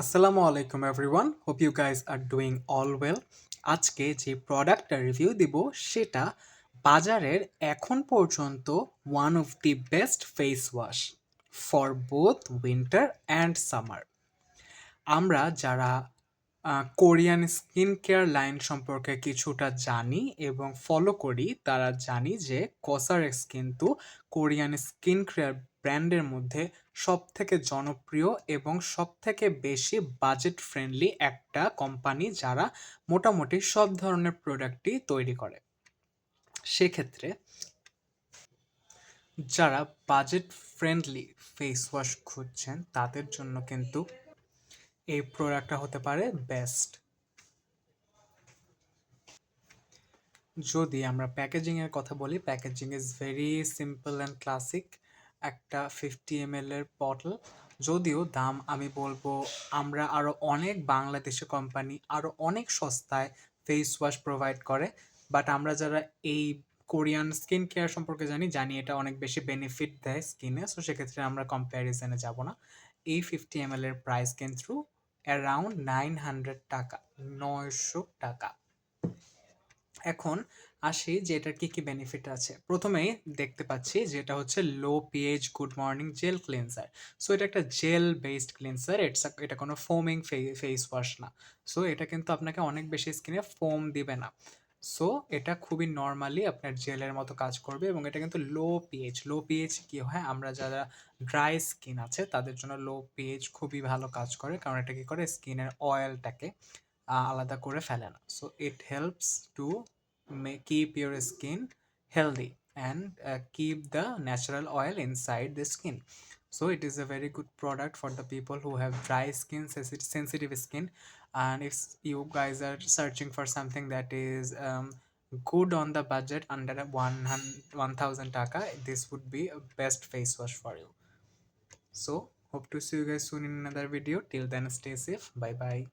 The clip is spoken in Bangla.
আসসালামু আলাইকুম everyone hope you guys are doing all well আজকে যে প্রোডাক্টটা রিভিউ দিব, সেটা বাজারের এখন পর্যন্ত one of the best face wash for both winter and summer আমরা যারা কোরিয়ান স্কিন কেয়ার লাইন সম্পর্কে কিছুটা জানি এবং ফলো করি, তারা জানি যে কসারেক্স কিন্তু কোরিয়ান স্কিন কেয়ার ব্র্যান্ডের মধ্যে সবথেকে জনপ্রিয় এবং সবথেকে বেশি বাজেট ফ্রেন্ডলি একটা কোম্পানি যারা মোটামুটি সব ধরনের প্রোডাক্টই তৈরি করে। সেক্ষেত্রে যারা বাজেট ফ্রেন্ডলি ফেস ওয়াশ খুঁজছেন, তাদের জন্য কিন্তু এই প্রোডাক্টটা হতে পারে বেস্ট। যদি আমরা প্যাকেজিংয়ের কথা বলি, packaging is very simple and classic একটা ফিফটি এম এর বটল যদিও দাম আমি বলব, আমরা আরও অনেক বাংলাদেশি কোম্পানি আরও অনেক সস্তায় ফেস ওয়াশ প্রোভাইড করে। বাট আমরা যারা এই কোরিয়ান স্কিন কেয়ার সম্পর্কে জানি জানি এটা অনেক বেশি বেনিফিট দেয় স্কিনে সো সেক্ষেত্রে আমরা কম্প্যারিজনে যাব না। এই ফিফটি এম এর প্রাইস কিন্তু অ্যারাউন্ড নাইন হান্ড্রেড টাকা, নয়শো টাকা। এখন আসি যে এটার কী কী বেনিফিট আছে। প্রথমেই দেখতে পাচ্ছি যেটা হচ্ছে low pH good morning gel cleanser so এটা একটা জেল বেসড ক্লিনজার ইটস এটা কোনো ফোমিং ফেস ওয়াশ না। সো এটা কিন্তু আপনাকে অনেক বেশি স্কিনে ফোম দিবে না। সো এটা খুবই নর্মালি আপনার জেলের মতো কাজ করবে এবং এটা কিন্তু লো পিএইচ লো পিএইচ কী হয়? আমরা যারা ড্রাই স্কিন আছে, তাদের জন্য লো পিএইচ খুবই ভালো কাজ করে, কারণ এটা কী করে? স্কিনের অয়েলটাকে আলাদা করে ফেলে না। So it helps to keep your skin healthy and uh, keep the natural oil inside the skin. So it is a very good product for the people who have dry skin sensitive skin. And if you guys are searching for something that is um, good on the budget under 1000 taka this would be a best face wash for you. So hope to see you guys soon in another video. Till then stay safe. Bye bye